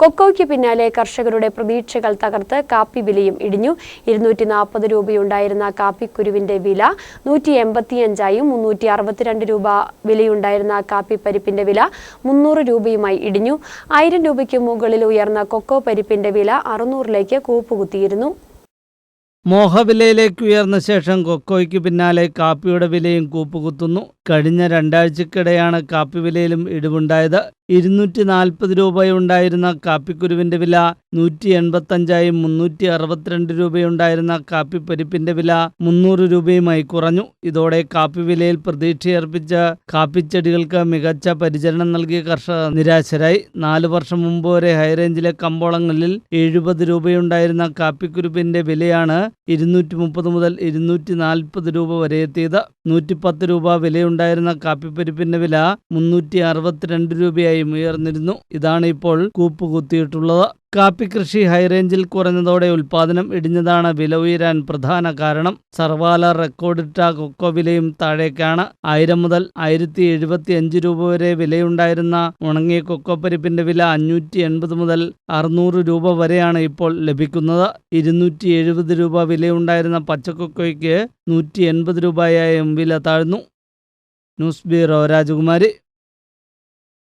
കൊക്കോയ്ക്ക് പിന്നാലെ കർഷകരുടെ പ്രതീക്ഷകൾ തകർത്ത് കാപ്പി വിലയും ഇടിഞ്ഞു. ഇരുന്നൂറ്റി നാൽപ്പത് രൂപയുണ്ടായിരുന്ന കാപ്പിക്കുരുവിന്റെ വില നൂറ്റി എൺപത്തിയഞ്ചായും മുന്നൂറ്റി അറുപത്തിരണ്ട് രൂപ വിലയുണ്ടായിരുന്ന കാപ്പി പരിപ്പിന്റെ വില മുന്നൂറ് രൂപയുമായി ഇടിഞ്ഞു. ആയിരം രൂപയ്ക്ക് മുകളിൽ ഉയർന്ന കൊക്കോ പരിപ്പിന്റെ വില അറുന്നൂറിലേക്ക് കൂപ്പുകുത്തിയിരുന്നു. മോഹവിലയിലേക്ക് ഉയർന്ന ശേഷം കൊക്കോയ്ക്ക് പിന്നാലെ കാപ്പിയുടെ വിലയും കൂപ്പുകുത്തുന്നു. കഴിഞ്ഞ രണ്ടാഴ്ചക്കിടെയാണ് കാപ്പി വിലയിലും ഇടിവുണ്ടായത്. ഇരുന്നൂറ്റി നാൽപ്പത് രൂപയുണ്ടായിരുന്ന കാപ്പിക്കുരുവിന്റെ വില നൂറ്റി എൺപത്തഞ്ചായി മുന്നൂറ്റി അറുപത്തിരണ്ട് രൂപയുണ്ടായിരുന്ന കാപ്പിപ്പരിപ്പിന്റെ വില മുന്നൂറ് രൂപയുമായി കുറഞ്ഞു. ഇതോടെ കാപ്പി വിലയിൽ പ്രതീക്ഷയർപ്പിച്ച കാപ്പിച്ചെടികൾക്ക് മികച്ച പരിചരണം നൽകിയ കർഷകർ നിരാശരായി. നാലു വർഷം മുമ്പ് വരെ ഹൈറേഞ്ചിലെ കമ്പോളങ്ങളിൽ എഴുപത് രൂപയുണ്ടായിരുന്ന കാപ്പിക്കുരുവിന്റെ വിലയാണ് ഇരുന്നൂറ്റി മുപ്പത് മുതൽ ഇരുന്നൂറ്റി നാൽപ്പത് രൂപ വരെ എത്തിയത്. നൂറ്റിപ്പത്ത് രൂപ വിലയുണ്ടായിരുന്ന കാപ്പിപ്പരിപ്പിന്റെ വില മുന്നൂറ്റി അറുപത്തിരണ്ട് രൂപയായും ഉയർന്നിരുന്നു. ഇതാണ് ഇപ്പോൾ കൂപ്പ് കുത്തിയിട്ടുള്ളത് കാപ്പി കൃഷി ഹൈറേഞ്ചിൽ കുറഞ്ഞതോടെ ഉൽപാദനം ഇടിഞ്ഞതാണ് വില ഉയരാൻ പ്രധാന കാരണം. സർവാല റെക്കോർഡിട്ട കൊക്കോ വിലയും താഴേക്കാണ്. ആയിരം മുതൽ ആയിരത്തി എഴുപത്തി അഞ്ച് രൂപ വരെ വിലയുണ്ടായിരുന്ന ഉണങ്ങിയ കൊക്കോ പരിപ്പിന്റെ വില അഞ്ഞൂറ്റി എൺപത് മുതൽ അറുന്നൂറ് രൂപ വരെയാണ് ഇപ്പോൾ ലഭിക്കുന്നത്. ഇരുന്നൂറ്റി എഴുപത് രൂപ വിലയുണ്ടായിരുന്ന പച്ചക്കൊക്കോയ്ക്ക് നൂറ്റി എൺപത് രൂപയായും വില താഴ്ന്നു. ന്യൂസ് ബ്യൂറോ രാജകുമാരി.